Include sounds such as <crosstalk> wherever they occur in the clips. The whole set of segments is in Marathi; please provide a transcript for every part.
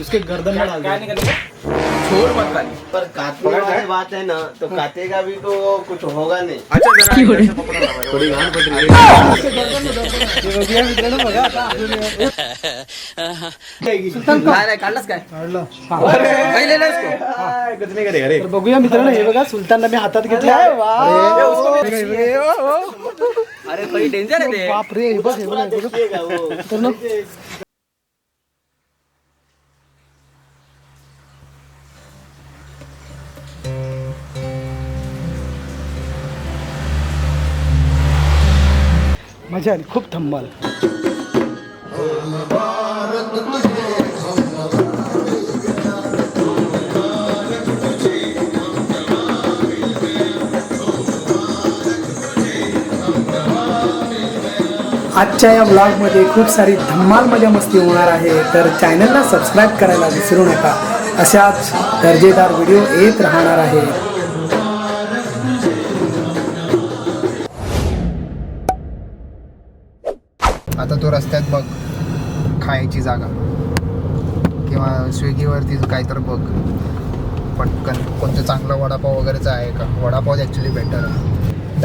उसके गर्दन में डाल दो पर काटने वाली बात है ना तो काटेगा भी तो कुछ होगा नहीं। थोड़ी पड़ रही है। तर बघूया मित्रांनो हे। बघा सुलतानला मी हातात घेतलं अरे काही डेंजर आहे बाप रे हे बघ हे बघ मजा आली खूप थंबल आजच्या या ब्लॉगमध्ये खूप सारी धम्माल मजा मस्ती होणार आहे. तर चॅनलला सबस्क्राईब करायला विसरू नका. अशाच दर्जेदार व्हिडिओ येत राहणार आहे.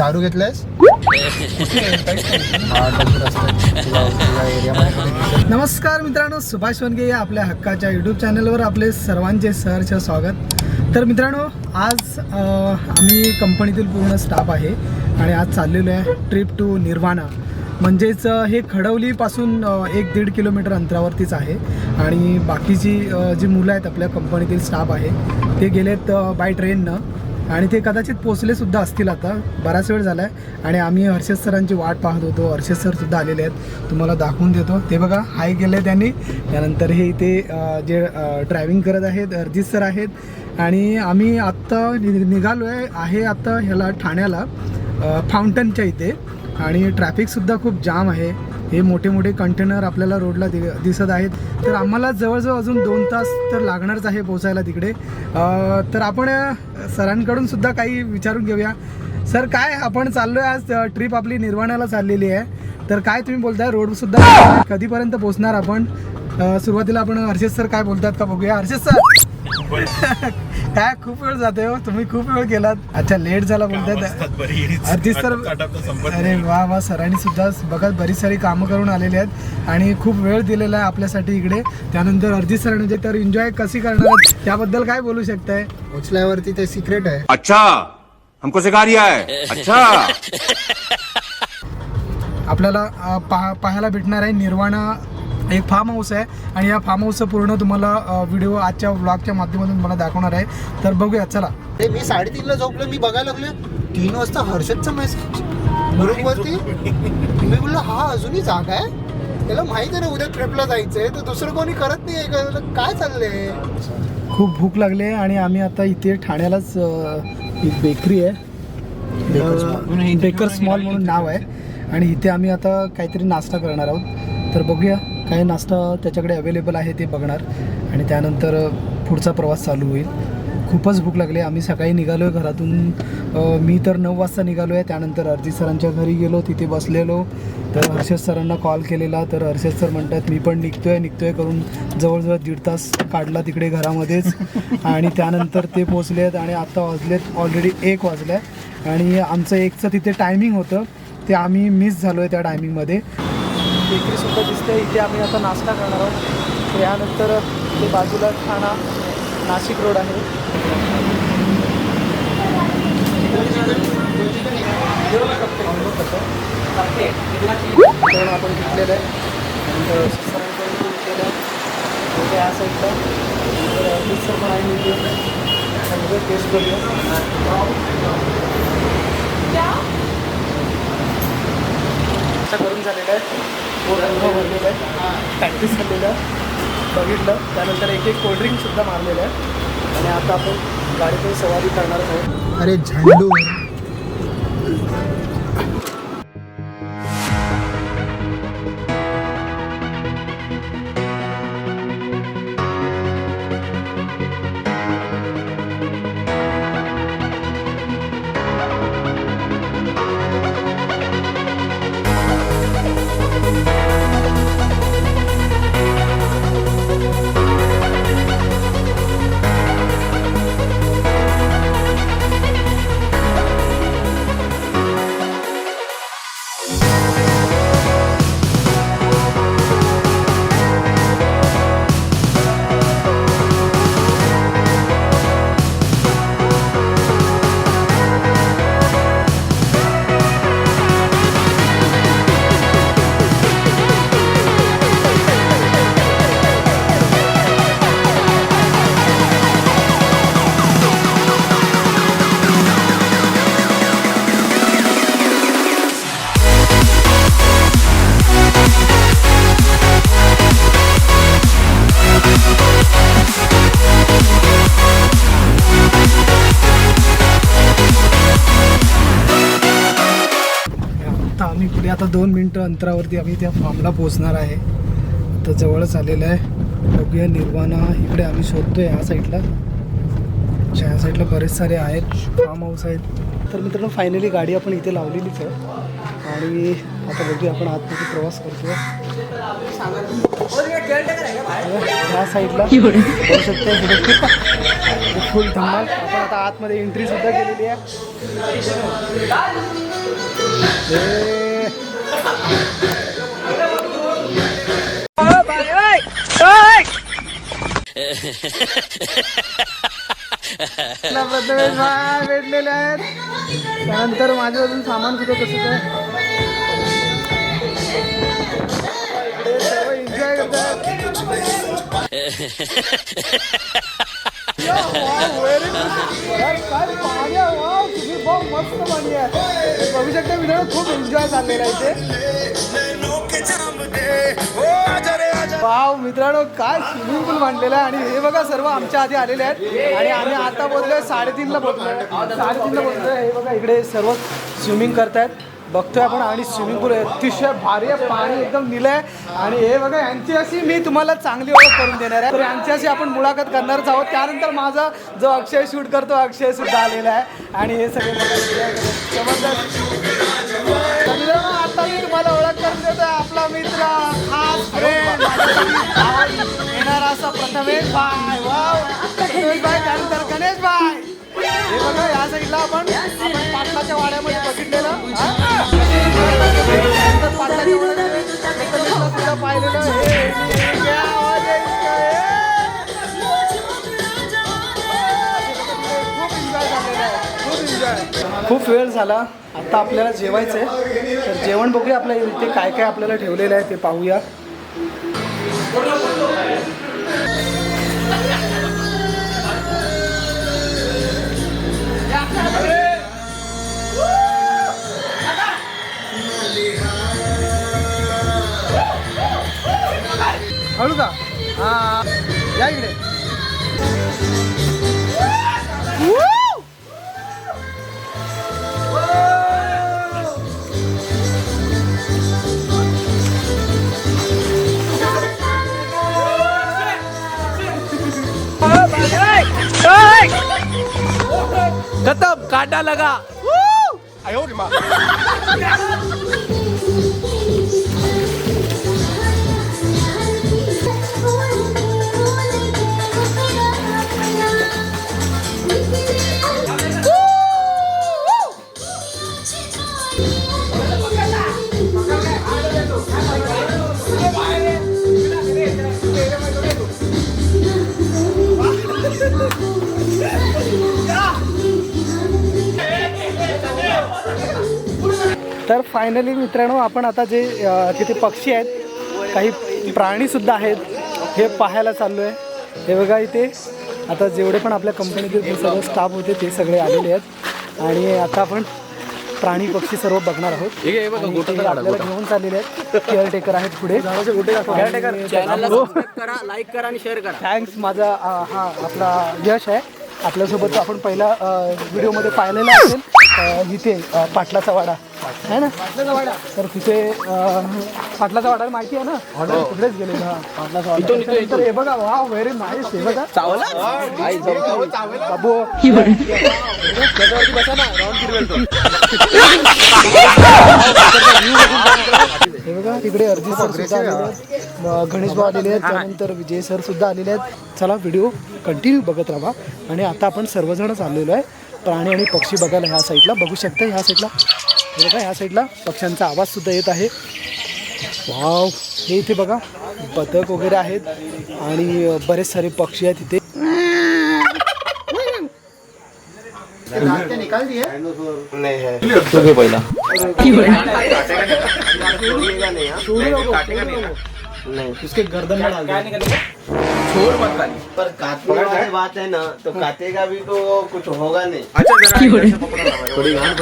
कुठे <laughs> दिसेल? नमस्कार मित्रांनो सुभाष वनगे या आपल्या हक्काच्या यूट्यूब चॅनलवर आपले सर्वांचे सहर्ष स्वागत. तर मित्रांनो आज आम्ही कंपनीतील पूर्ण स्टाफ आहे आणि आज चाललेलो आहे ट्रिप टू निर्वाणा म्हणजेच हे खडवलीपासून एक दीड किलोमीटर अंतरावरतीच आहे आणि बाकीची जी मुलं आहेत आपल्या कंपनीतील स्टाफ आहे ते गेलेत बाय ट्रेननं आणि ते कदाचित पोचले सुद्धा असतील आता. बराच वेळ झाला आहे आणि आम्ही हर्षद सरांची वाट पाहत होतो. हर्षद सर सुद्धा आलेले आहेत. तुम्हाला दाखवून देतो. ते बघा हाय केलं त्यांनी. त्यानंतर हे इथे जे ड्रायव्हिंग करत आहेत अरिजित सर आहेत. आणि आम्ही आत्ता नि- निघालो आहे आहे आत्ता ह्याला ठाण्याला फाउंटनच्या इथे. आणि ट्रॅफिकसुद्धा खूप जाम आहे. हे मोठे मोठे कंटेनर आपल्याला रोडला दि दिसत आहेत. तर आम्हाला जवळजवळ अजून दोन तास तर लागणारच आहे पोचायला तिकडे. तर आपण सरांकडून सुद्धा काही विचारून घेऊया. सर काय आपण चाललोय आज ट्रिप आपली निर्वाणाला चाललेली आहे. तर काय तुम्ही बोलताय? रोड सुद्धा कधीपर्यंत पोहोचणार आपण? सुरुवातीला आपण हर्षद सर काय बोलतात का बघूया. हर्षद सर! <laughs> काय खूप वेळ जाते हो. तुम्ही खूप वेळ केलात अच्छा लेट झाला बोलतायत अर्जित सर अरे वा वा सरांनी सुद्धा बघा बरीच सारी कामं करून आलेले आहेत. आणि खूप वेळ दिलेला आहे आपल्यासाठी इकडे. त्यानंतर अर्जित सरांनी जे तर एन्जॉय कशी करणार? त्याबद्दल काय बोलू शकताय? पोचल्यावरती ते सिक्रेट आहे. अच्छा हमको सिखा रिया है। अच्छा। आपल्याला पाहायला भेटणार आहे निर्वाणा एक फार्म हाऊस आहे आणि या फार्म हाऊसचं पूर्ण तुम्हाला व्हिडिओ आजच्या ब्लॉगच्या माध्यमातून तुम्हाला दाखवणार आहे. तर बघूया चला. अरे मी साडेतीनला झोपलो मी बघायला लागलो तीन वाजता हर्षदचा मेसेज ग्रुपवरती मी बोललो हा अजूनही जागा आहे? त्याला माहीत आहे ना उद्या ट्रिपला जायचंय तर दुसरं कोणी करत नाही काय चाललंय? खूप भूक लागली आहे आणि आम्ही आता इथे ठाण्यालाच एक बेकरी आहे. बेकर स्मॉल म्हणून नाव आहे. आणि इथे आम्ही आता काहीतरी नाश्ता करणार आहोत. तर बघूया. काय नाश्ता त्याच्याकडे अवेलेबल आहे ते बघणार. आणि त्यानंतर पुढचा प्रवास चालू होईल. खूपच भूक लागली. आम्ही सकाळी निघालो आहे घरातून मी तर नऊ वाजता निघालो आहे त्यानंतर अर्जित सरांच्या घरी गेलो. तिथे बसलेलो. तर हर्षद सरांना कॉल केलेला. तर हर्षद सर म्हणतात मी पण निघतोय. निघतोय करून जवळजवळ दीड तास काढला तिकडे घरामध्येच. <laughs> आणि त्यानंतर ते पोचले आहेत आणि आत्ता वाजलेत ऑलरेडी एक वाजलं आहे आणि आमचं एकचं तिथे टायमिंग होतं. ते आम्ही मिस झालो आहे त्या टायमिंगमध्ये बेकरीसुद्धा दिसते इथे आम्ही आता नाश्ता करणार आहोत. त्यानंतर ते बाजूला ठाणा नाशिक रोड आहे. आपण घेतलेलं आहे. घेतलेलं आहे. साईडला पण आहे टेस्ट करूया. करून झालेलं आहे. पूर्ण भरलेलं आहे प्रॅक्टिस केलेलं बघितलं. त्यानंतर एक एक कोल्ड्रिंकसुद्धा मारलेलं आहे. आणि आता आपण गाडीतून सवारी करणार आहोत. अरे झेंडू. आता दोन मिनटं अंतरावरती आम्ही त्या फार्मला पोहोचणार आहे. तर जवळच आलेलं आहे. बघूया निर्वाणा इकडे आम्ही शोधतोय ह्या साईडला ह्या साईडला बरेच सारे आहेत. फार्म हाऊस आहेत. तर मित्रांनो फायनली गाडी आपण इथे लावलेलीच आहे. आणि आता बघूया आपण आतमध्ये प्रवास करतोय. ह्या साईडला बघू शकता फुल धमाल. आपण आता आतमध्ये एंट्री सुद्धा केलेली आहे. प्रथमेश भेटलेले आहेत त्यानंतर माझं अजून सामान आहे इकडे सर्व एन्जॉय करतात मस्त पाणी आहे. बघू शकता मित्रांनो खूप एन्जॉय झालेला आहे इथे. वाव मित्रांनो काय स्विमिंग पूल बांधलेला आहे. आणि हे बघा सर्व आमच्या आधी आलेले आहेत. आणि आम्ही आता बोललोय साडेतीनला बोलतोय. साडेतीनला बोलतोय. हे बघा इकडे सर्व स्विमिंग करतायत. बघतोय आपण आणि स्विमिंग पूल अतिशय भारी आहे पाणी एकदम निलं आहे आणि हे बघा यांची अशी मी तुम्हाला चांगली ओळख करून देणार आहे. तर यांच्याशी आपण मुलाखत करणारच आहोत. त्यानंतर माझा जो अक्षय शूट करतो अक्षय सुद्धा आलेला आहे. आणि हे सगळे आता मी तुम्हाला ओळख करून देतो आपला मित्र खास फ्रेंड येणार असा प्रथमेश भाई. वा प्रथमेश भाई त्यानंतर गणेश भाई. खूप वेळ झाला. आता आपल्याला जेवायचं आहे तर जेवण बघूया आपल्या इथे काय काय आपल्याला ठेवलेलं आहे ते पाहूया. हळू का? हा या इकडे. खतम काटा लगा. <laughs> तर फायनली मित्रांनो आपण आता जे तिथे पक्षी आहेत काही प्राणीसुद्धा आहेत हे पाहायला चाललो आहे हे बघा इथे आता जेवढे पण आपल्या कंपनीतील जे सर्व स्टाफ होते ते सगळे आलेले आहेत. आणि आता आपण प्राणी पक्षी सर्व बघणार आहोत. आपल्याला घेऊन चाललेले आहेत. केअरटेकर आहेत पुढे. लाईक करा आणि शेअर करा. थँक्स माझा हा आपला यश आहे. आपल्यासोबत आपण पहिला व्हिडिओमध्ये पाहिलेला असेल. इथे पाटलाचा वाडा. आहे ना? पाटलाचा वाडा. तर तिथे पाटलाचा वाडा माहिती आहे ना? तिकडेच गेले हा पाटलाचा वाडा. हे बघा वा व्हेरी नाईस हे बघा. बाबू. हे बघा. तिकडे अर्जित सर सुद्धा आलेले आहेत. गणेश भाऊ आलेले आहेत. त्यानंतर विजय सर सुद्धा आलेले आहेत. चला व्हिडिओ कंटिन्यू बघत राहा. आणि आता आपण सर्वजणच आलेलो आहे. प्राणी आणि पक्षी बघायला ह्या साईडला. बघू शकता ह्या साईडला. हे बघा ह्या साईडला पक्ष्यांचा आवाज सुद्धा येत आहे. वाव हे इथे बघा बदक वगैरे आहेत आणि बरेच सारे पक्षी आहेत इथे. है. पहिला <laughs> <laughs> नहीं हाँ? उसके गर्दन में डाल दे छोड़ मत खाली पर काटने वाली बात है ना तो काटेगा भी तो कुछ होगा नहीं थोडी घाण हे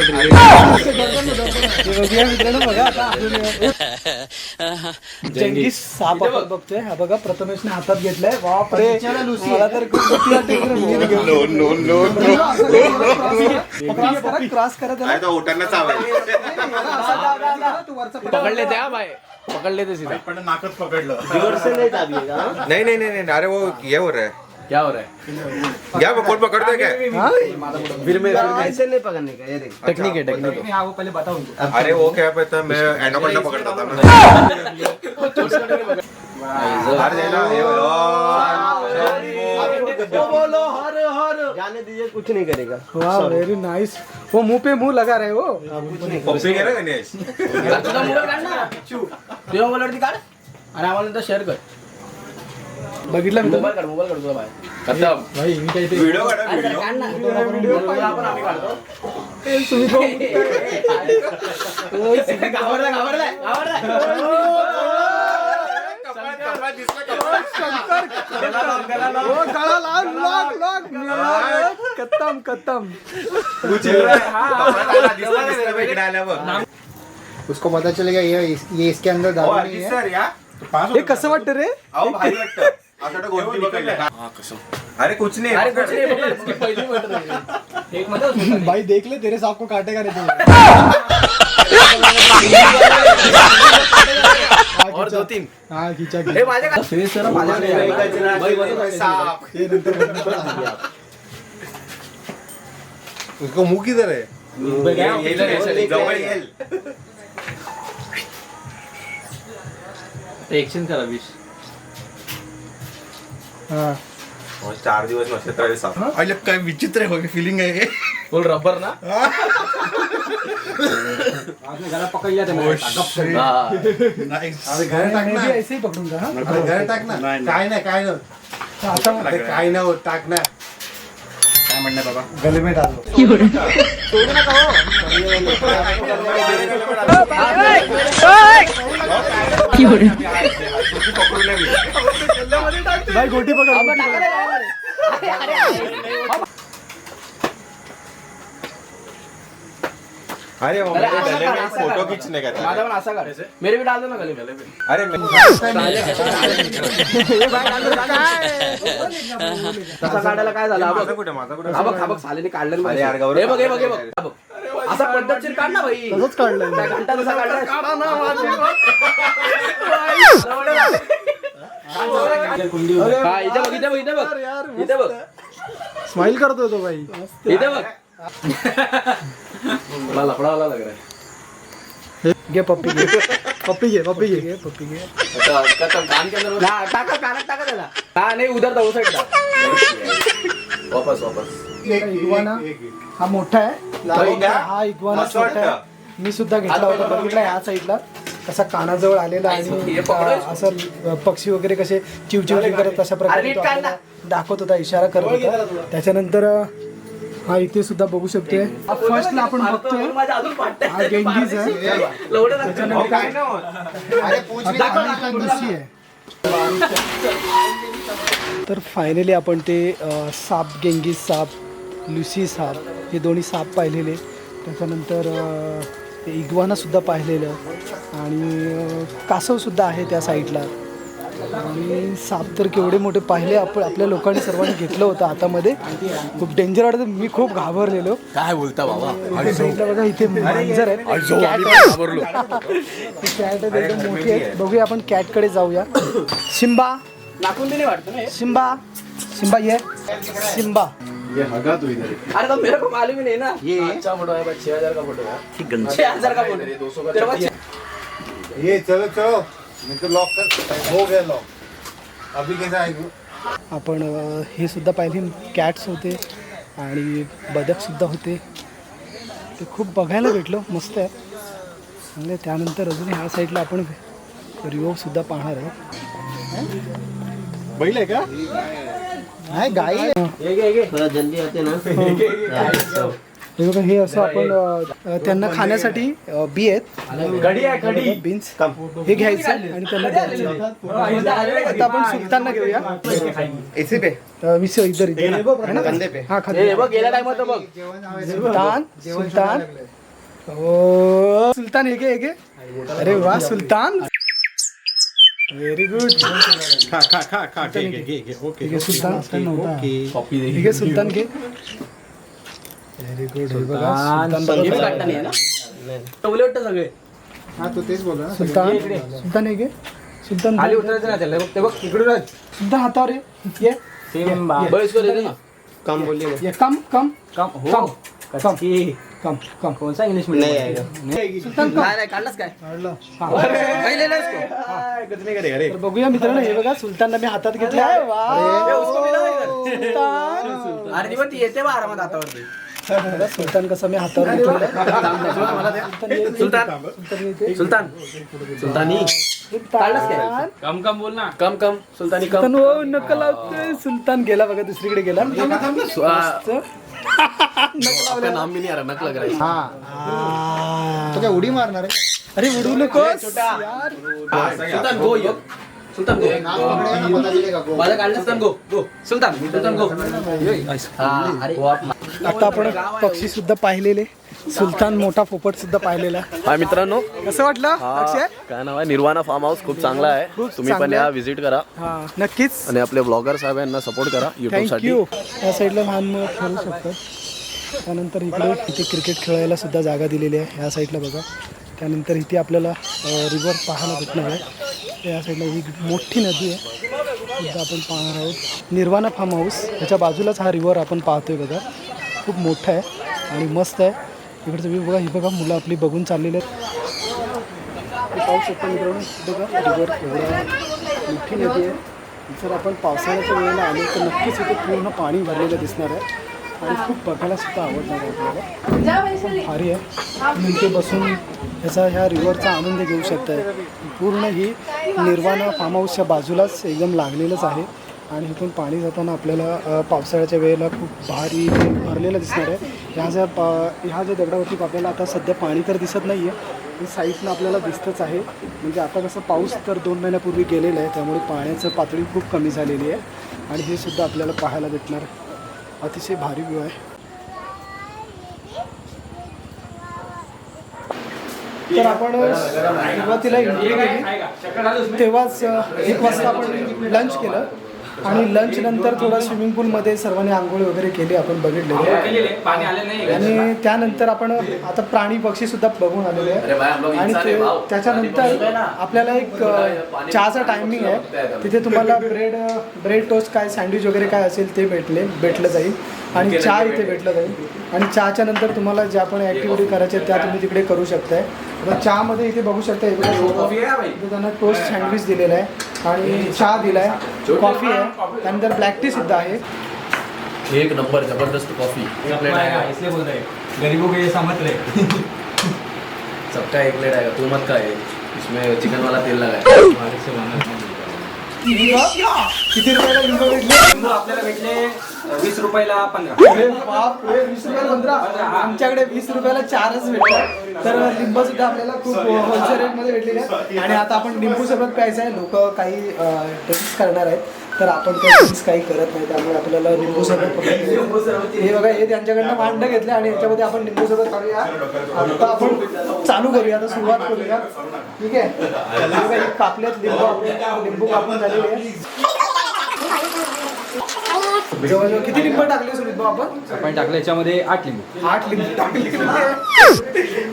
बघूया मित्रांनो बघा आता आपल्याला- जंगीस साप आपण बघतोय हा बघा प्रथमेशने हातात घेतलाय बापरे मला तर खूप भीती वाटते इकडे वीर घेऊन. क्रॉस करा क्रॉस करा त्याला तू वरचा पकड. पकडले त्या बाय पकडले ते सीधा जोर से नहीं दाबिएगा हाँ? नहीं नहीं नहीं नहीं अरे वो ये हो रहा है क्या हो रहा है क्या वो कौन पकड़ता है क्या हा? फिर में ऐसे नहीं पकड़ने का ये देख टेक्निक है टेक्निक है हा, वो पहिले बताऊन दो. अरे वो क्या पता मैं एनाकोंडा पकड़ता था हार ये वो बोलो हर हर। जाने दीजिए कुछ नहीं करेगा। वाह वेरी नाइस वो मुँह पे मुँह लगा रहे हो? है ना गणेश तुझा मोबाईल काढ ना तुझ्या मोबाईल वरती काढ आणि आम्हाला नंतर शेअर कर। बघितलं मी मोबाईल काढ मोबाईल काढ तुझा भाई। मी काही ते काढा अरे काढ ना व्हिडिओ आपण आम्ही काढतो घाबरलाय घाबरलाय घाबरलाय हो गळा लाव लॉक लॉक लॉक कत्तम कत्तम. उसको पता चलेगा ये ये इसके अंदर दारू नहीं है। सर या? हे कसं वाटतं रे? अहो भारी वाटतं. असं वाटतं गोष्टी निघाल्या. अरे कुछ नहीं. अरे कुछ नाही <laughs> पहिली आहे. एक मध्ये भाई देख ले तेरे सांप को काटेगा नहीं तो. <laughs> और दो तीन हाँ खींचा हे खींचा माझ्या का फेस माझ्याकडे आहे. साप. ये नंतर सांगू आप. उसको मुंह किधर है? येईल रे, जवळ येईल एक्सचेंज करा हो, चार दिवस नक्षत्र साप अरे काय विचित्र आहे फिलिंग आहे बोल रबर ना? हा. मैं भी ऐसे ही पकड़ूंगा हाँ? टाक ना काय नाही काय नाही हाँ, आता मग- अरे काय नाही होत टाक ना गले में डाल। दो भाई गोटी पकड़ गोटी पकड़. अरे असं गले कर, में असं फोटो कर. खींचने का था माझा पण असा काढ. मेरे भी डाल दो ना गले में अरे मैं काढायला काय झालं? हा माझा बघ कुठे माझा कुठे? हा बघ हा बघ सालेने काढलं अरे यार, हे गौरव, बघ हे बघ हे बघ. हा बघ. असा पद्धतशीर काढ ना भाई तसंच काढलंय. त्या घंटा तसा काढलाय हा इथे बघ इथे बघ इथे बघ. इथे बघ. स्माइल करतोय तो भाई इथे बघ. मला लफडावाला लग रहा है घे पप्पी घे. पप्पी घे पप्पी घे. पप्पी घे खतम कान के अंदर हा, टाका कानात टाका त्याला. हा नाही उधर जाऊ वापस वापस. हा मोठा आहे. हो? हा इग्वाना छोटा आहे. मी सुद्धा घेतला होता बघितला ह्या साईडला कसा कानाजवळ आलेला आणि असं पक्षी वगैरे कसे चिवचिव करत तशा प्रकारे दाखवत होता इशारा करत होता. त्याच्यानंतर हा इथे सुद्धा बघू शकतोय. फर्स्टला आपण बघतोय. हा गेंगीज आहे. लागतं. हो, आहे. तर फायनली आपण ते साप गेंगी साप लुसी साप हे दोन्ही साप पाहिलेले. त्याच्यानंतर ते इग्वानासुद्धा पाहिलेलं. आणि कासवसुद्धा आहे त्या साईडला. आणि साप तर केवढे मोठे पाहिले आपण आपल्या लोकांनी सर्वांनी घेतलं होतं हातामध्ये खूप डेंजर वाटत. मी खूप घाबरलेलो. काय बोलता बाबा? बघा इथे मांजर कॅट एकदम <laughs> मोठी आहेत. बघूया आपण कॅटकडे जाऊया. <coughs> सिम्बा नाकून दिली वाटतं ना हे? सिम्बा सिम्बा ये सिम्बा अरे तो मेरे को मालूम ही नहीं ना। ये अच्छा फोटो है छह हजार का फोटो है। छह हजार का फोटो। दो सौ का ये चलो चलो। नहीं तो लॉक कर। हो गया लॉक अभी कैसा है? आपण हे सुद्धा पाहिले कॅट्स होते आणि बदकसुद्धा होते. ते खूप बघायला भेटलं मस्त आहे. म्हणजे त्यानंतर अजून ह्या साईडला आपण रिओ सुद्धा पाहणार आहोत. बैल आहे का? नाही गाई जल्दी आते ना. <laughs> हे. बघा हे असं आपण त्यांना खाण्यासाठी बी आहेत. बीन्स हे घ्यायचं आणि त्यांना द्यायचं. आता आपण सुलतानला घेऊया. इसी पे. इधर इधर. है हा हे सुलतान सुलतान. ओ सुलतान हे घे हे घे. अरे वा सुलतान. व्हेरी गुड खा खा खा खा ओके ठीक आहे सुलतान ओके कॉपी ठीक आहे सुलतान घे व्हेरी गुड बघा सुलतान बी बरोबर. काढता नाही ना? टवले वाटतं सगळे हा तू तेच बोलला सुलतान हे घे खाली उतरायचं ना त्याला बघ ते बघ इकडून सुलतान हातावर ये ये बळीस कर येते ना बोलिए। ये कम कम कम हो। कम कम कम कोणसा इंग्लिश नहीं मीडियम आएगा सुलतान कम नाही. नाही. काढलाच काय. पहिले तर बघूया मित्रांनो हे बघा सुलतानला मी हातात घेतलं. आहे. सुलतान. अरे ती येते बा आरामात हातावरती. बघा सुलतान कसं मी हातावर घेतलं. सुलतान ये- सुलतान. सुलतान येते. सुलतान. सुलतानी. काढलाच काय? सुलतान. कम कम बोल ना. कम कम. सुलतानी कम. सुलतान ओ नकल सुलतान गेला बघा दुसरीकडे गेला. आपका नाम भी नहीं आ रहा नक लग रहा है. हा तो काय उडी मारणार आहे अरे उडू नकोस. यार. सुलतान गो यो. सुलतान गो नाव पकडे ना, पता चलेगा का? माझं काढलं सुलतान गो गो सुलतान सुलतान गो हा, अरे. आता आपण पक्षी सुद्धा पाहिलेले. सुलतान मोठा पोपट सुद्धा पाहिलेला हाय मित्रांनो. कसं वाटलं अक्षय? काय नाव आहे? निर्वाणा फार्म हाऊस खूप चांगला आहे. खूप तुम्ही पण चांगलं या आहे. व्हिजिट करा. हा नक्कीच. आणि आपले ब्लॉगर साहेब यांना सपोर्ट करा युट्यूबसाठी. थँक्यू या साईडला लहान मुलं खेळू शकतात. त्यानंतर इकडे इथे क्रिकेट खेळायला सुद्धा जागा दिलेली आहे. या साईडला बघा. त्यानंतर इथे आपल्याला रिव्हर पाहायला भेटणार आहे. या साईडला ही मोठी नदी आहे. सुद्धा आपण पाहणार आहोत. निर्वाणा फार्म हाऊस ह्याच्या बाजूलाच हा रिव्हर आपण पाहतोय बघा. खूप मोठा आहे आणि मस्त आहे. इकडचं व्ह्यू बघा ही बघा मुलं आपली बघून चाललेली आहेत. पाऊस पाहू मित्रांनो. बघा रिवर एवढा मोठी नदी आहे. जर आपण पावसाळ्याच्या वेळेला आलो तर नक्कीच इथे पूर्ण पाणी भरलेलं दिसणार आहे. आणि खूप बघायला सुद्धा आवडणार आहे आपल्याला. भारी आहे. इथे बसून ह्याचा ह्या रिव्हरचा आनंद घेऊ शकताय. पूर्ण ही निर्वाणा फार्म हाऊसच्या बाजूलाच एकदम लागलेलंच आहे. आणि इथून पाणी जाताना आपल्याला पावसाळ्याच्या वेळेला खूप भारी भरलेलं दिसणार आहे. ह्या ज्या पा ह्या ज्या दगडावरती आपल्याला आता सध्या पाणी तर दिसत नाही आहे साईडनं आपल्याला दिसतंच आहे. म्हणजे आता कसं पाऊस तर दोन महिन्यापूर्वी गेलेला आहे त्यामुळे पाण्याचं पातळी खूप कमी झालेली आहे. आणि हे सुद्धा आपल्याला पाहायला भेटणार. अतिशय भारी व्यू आहे. तर आपण सुरुवातीला एंट्री तेव्हाच एक वाजता आपण लंच केलं. आणि लंच नंतर थोडा स्विमिंग पूलमध्ये सर्वांनी आंघोळ वगैरे केली आपण बघितलेले. आणि त्यानंतर आपण आता प्राणी पक्षी सुद्धा बघून आलेले. आहे आणि त्याच्यानंतर आपल्याला एक चहाचा टायमिंग आहे. तिथे तुम्हाला ब्रेड ब्रेड टोस्ट काय सँडविच वगैरे काय असेल ते भेटले भेटलं जाईल. आणि चहा इथे भेटलं जाईल आणि चहाच्या नंतर तुम्हाला ज्या पण ॲक्टिव्हिटी करायच्या त्या तुम्ही तिकडे करू शकताय. आता चहामध्ये इथे बघू शकता इथे त्यांना टोस्ट सँडविच दिलेला आहे. आणि चहा दिला आहे. कॉफी आहे. त्यानंतर ब्लॅक टी सुद्धा आहे. एक नंबर जबरदस्त कॉफी इसलिए बोल रहे गरीबों को ये समझ रहे सबका एक प्लेट आएगा तू मत का है इसमें चिकन वाला तेल लगा है. किती रुपयाला लिंबू भेटले? लिंबू आपल्याला भेटले वीस रुपयाला पंधरा. अरे बाप रे, वीस रुपयाला पंधरा? आमच्याकडे वीस रुपयाला चारच भेटतात. तर लिंबू सुद्धा आपल्याला खूप होलसेल रेटमध्ये भेटलेले आहेत. आणि आता आपण लिंबू सरबत प्यायचं आहे. लोक काही ड्रिंक्स करणार आहेत. तर आपण ते काही करत नाही त्यामुळे आपल्याला लिंबू सरबत हे बघा हे त्यांच्याकडनं मांड घेतलं आणि याच्यामध्ये आपण लिंबू सरबत काढूया आता आपण चालू करूया आता सुरुवात करूया. ठीक आहे? हे कापलेत लिंबू आपण लिंबू कापून झालेले आहे. जवळजवळ किती लिंबू टाकले सुमित भाऊ आपण आपण टाकलं याच्यामध्ये आठ लिंबू. आठ लिंबू टाकले.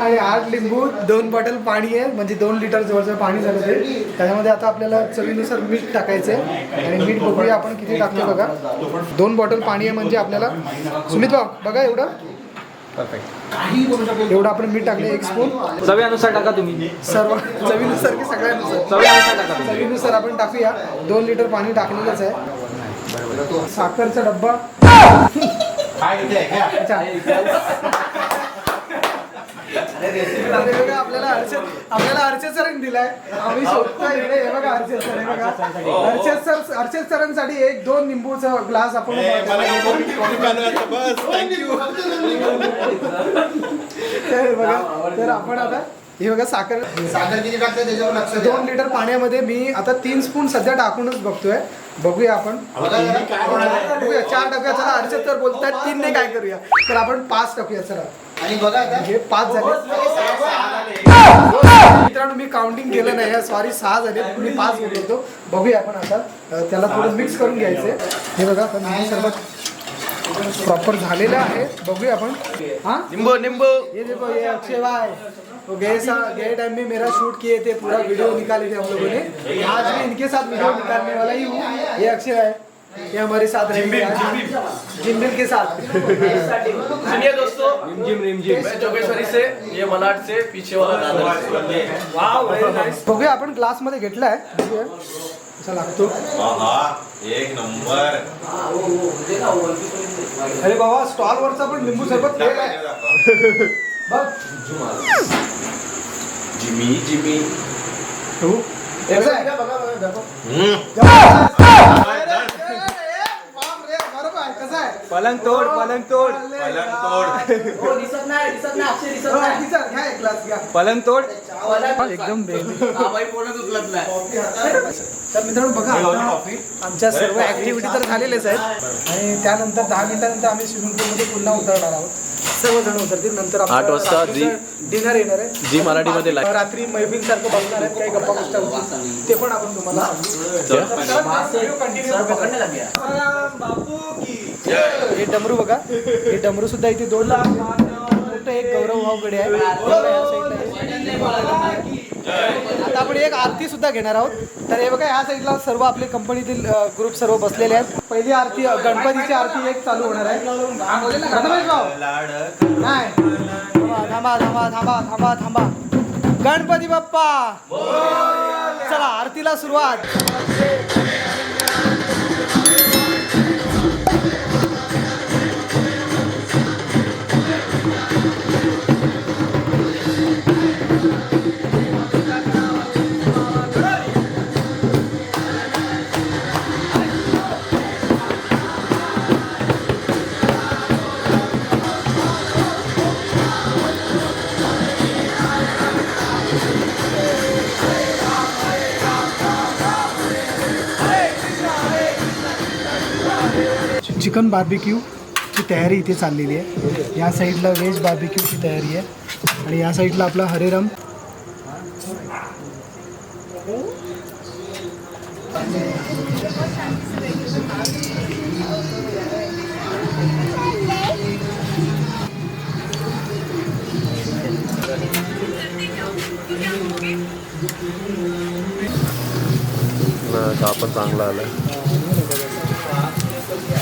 आणि आठ लिंबू दोन बॉटल पाणी आहे म्हणजे दोन लिटर जवळजवळ पाणी झालं ते. त्याच्यामध्ये आता आपल्याला चवीनुसार मीठ टाकायचं आहे. आणि मीठ बघूया आपण किती टाकतो बघा. दोन बॉटल पाणी आहे म्हणजे आपल्याला सुमित भाऊ बघा एवढं. परफेक्ट एवढं आपण मीठ टाकले एक स्पून चवीनुसार टाका तुम्ही. सर्व चवीनुसार की सगळ्यानुसार. चवीनुसार टाका तुम्ही. चवीनुसार आपण टाकूया. दोन लिटर पाणी टाकलेलंच आहे. साखरचा डब्बा. आपल्याला अर्चत आपल्याला अर्चत सरांनी दिलाय. आम्ही शोधतोय इकडे. हे बघा अर्चत सर हे बघा. अर्चत सर अर्चत सरांसाठी एक दोन निंबूचा ग्लास आपण बस थँक्यू <laughs> बघा तर आपण आता हे बघा साखर साखर किती टाकते त्याच्यावर लक्ष द्या. दोन लिटर पाण्यामध्ये मी आता तीन स्पून सध्या टाकूनच बघतोय. बघूया आपण. बघूया चार टाकूया चला अर्चत तर बोलतात तीन ने काय करूया. तर आपण पाच टाकूया चला. आणि बघा आता. हे पाच झाले. मित्रांनो मी काउंटिंग केलं नाही सॉरी सहा झाले. मी पाच घेतलो होतो. बघूया आपण आता. अं, त्याला थोडं मिक्स करून घ्यायचंय. हे बघा आता लिंबू सरबत प्रॉपर झालेलं आहे. बघूया आपण. हाँ? निंबू निंबू. ये देखो ये अक्षय भाई तो गए गए टाइम में मेरा शूट किए थे पूरा वीडियो निकाले थे हम लोगों ने। आज मैं इनके साथ वीडियो निकालने वाला ही हूँ। ये अक्षय भाई ये हमारे साथ रहेंगे आज के साथ। सुनिए दोस्तों। रिमझिम रिमझिम मैं जोगेश्वरी से ये मलाड से पीछे वाला दादर से। वाव बघूया आपण ग्लास मध्ये बघूया कसा लागतो एक नंबर। अरे बाबा स्टॉल वरचा पण लिंबू सरबत आहे बघ जिमी जिमी. तू? कसं आहे? बाप रे, बरोबर आहे, कसं आहे? पलंग तोड पलंग तोड. पलंग तोड. हो, घ्या, घ्या एक ग्लास घ्या. पलंग तोड. एकदम बेस्ट उचलत नाही. तर मित्रांनो बघा आता आमच्या सर्व ऍक्टिव्हिटी तर झालेल्याच आहेत. आणि त्यानंतर दहा मिनिटानंतर आम्ही स्विमिंग पूलमध्ये पुन्हा उतरणार आहोत. सर्वजण उतरतील नंतर आठ वाजता डिनर येणार आहे जी मराठीमध्ये live. रात्री मैफिल सारखं बघणार आहेत काही गप्पा गोष्टी होतील ते पण आपण तुम्हाला हे डमरू बघा हे डमरू सुद्धा इथे दोन मोठं एक गौरव भाऊकडे आहे आता आपण एक आरती सुद्धा घेणार आहोत. तर हे बघा ह्या साईडला सर्व आपले कंपनीतील ग्रुप सर्व बसलेले आहेत. पहिली आरती गणपतीची आरती एक चालू होणार आहे. नाही. थांबा थांबा थांबा थांबा थांबा. गणपती बाप्पा. चला आरतीला सुरुवात. चिकन बार्बिक्यूची तयारी इथे चाललेली आहे. या साईडला व्हेज बार्बिक्यूची तयारी आहे. आणि या साईडला आपला हरेराम. आपण चांगला आलं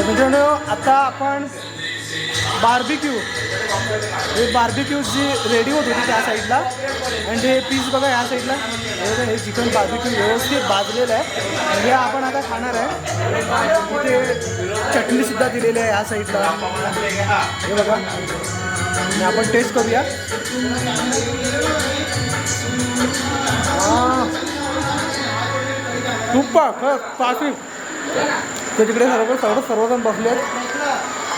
तर मित्रांनो, आता आपण बार्बिक्यू हे बार्बिक्यू जी रेडी होत होती त्या साईडला आणि हे पीस बघा या हे हे चिकन बार्बिक्यू व्यवस्थित आणि हे आपण आता खाणार आहे. इथे चटणीसुद्धा दिलेली आहे या साईडला हे बघा. आणि टेस्ट करूया. पाकिट तर तिकडे सर्व सर्व सर्वजण बसले आहेत.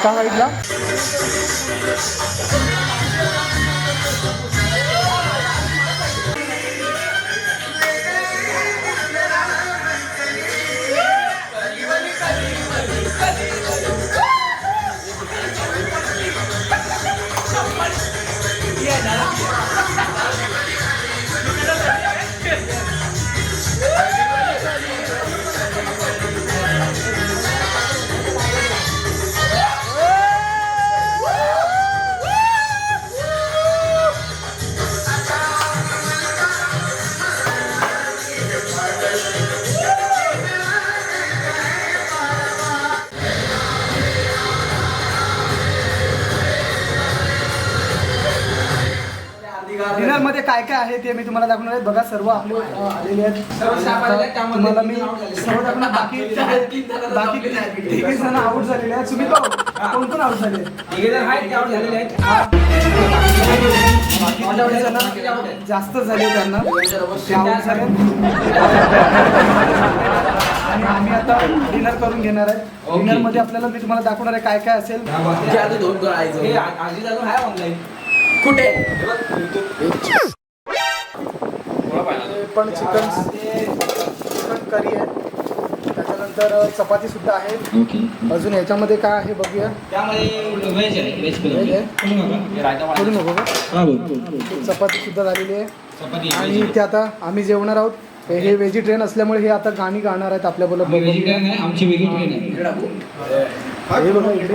त्या साईडला आहे ते मी तुम्हाला दाखवणार आहे. बघा सर्व आपले आलेले आहेत. तुम्हाला मी सर्व दाखवणार. बाकी <laughs> बाकी तिघे जण आउट झालेले आहेत. तुम्ही कोण कोण आउट झाले जण जास्त झाले त्यांना. ते out झाले आणि आम्ही आता डिनर करून घेणार आहे. डिनरमध्ये आपल्याला मी तुम्हाला दाखवणार आहे काय काय असेल. कुठे? हे पण चिकन चिकन करी आहे. त्याच्यानंतर चपाती सुद्धा आहे. अजून याच्यामध्ये काय आहे बघूया? करू नको का चपाती सुद्धा झालेली आहे. आणि ते आता आम्ही जेवणार आहोत. हे- हे व्हेजिटेरियन असल्यामुळे हे आता गाणी गाणार आहेत आपल्याबरोबर हे बघा इकडे.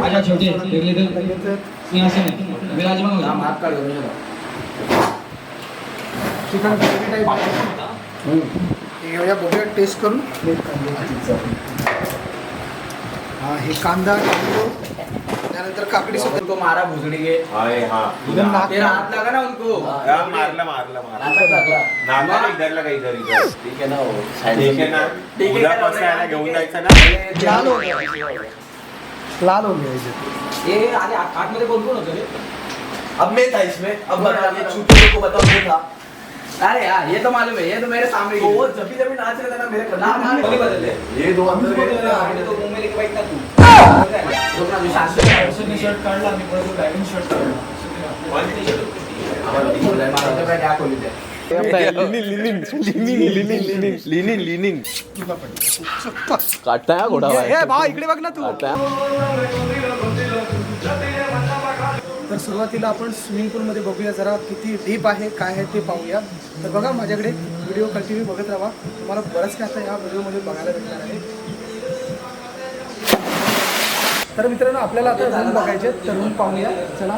राजमान होतो. चिकन टाईप हे घेऊया बघूया टेस्ट करून. हा हे कांदा त्यानंतर काकडी सुद्धा उनको मारा भुसड़ी के हाय हाँ. इधर नाक तेरा हाथ लगा ना उनको. हाँ, मारला मारला मारला. नाका इधर लगा इधर इधर? ठीक है ना वो ठीक आहे ना. ठीक आहे उद्या का कसं आहे ना घेऊन जायचं ना. लाल हो गया. लाल हो गया इधर। ये आले आतमध्ये कोण कोण होतं रे अब मैं था इसमें। अब बता ये छूटे लोग को बताओ मैं था। अरे यार ये तो मालूम है ये तो मेरे सामने वो जब भी जब भी नाच रहे थे ना मेरे नाम नाम नहीं बदले ये दो अंदर गए थे आगे तो मुँह में लेके बैठना तू तू शांत हो शर्ट काढला मी परत ड्रायव्हिंग शर्ट काढला क्या खोली थे काटता है घोड़ा भाई भावा इकडे बघ ना तू तर सुरुवातीला आपण स्विमिंग पूलमध्ये बघूया जरा किती डीप आहे काय आहे ते पाहूया. तर बघा माझ्याकडे व्हिडिओ कंटिन्यू बघत राहा. तुम्हाला बरंच काय आता या व्हिडिओमध्ये बघायला भेटणार आहे. तर मित्रांनो आपल्याला आता रूम बघायचे तर रूम पाहूया. चला.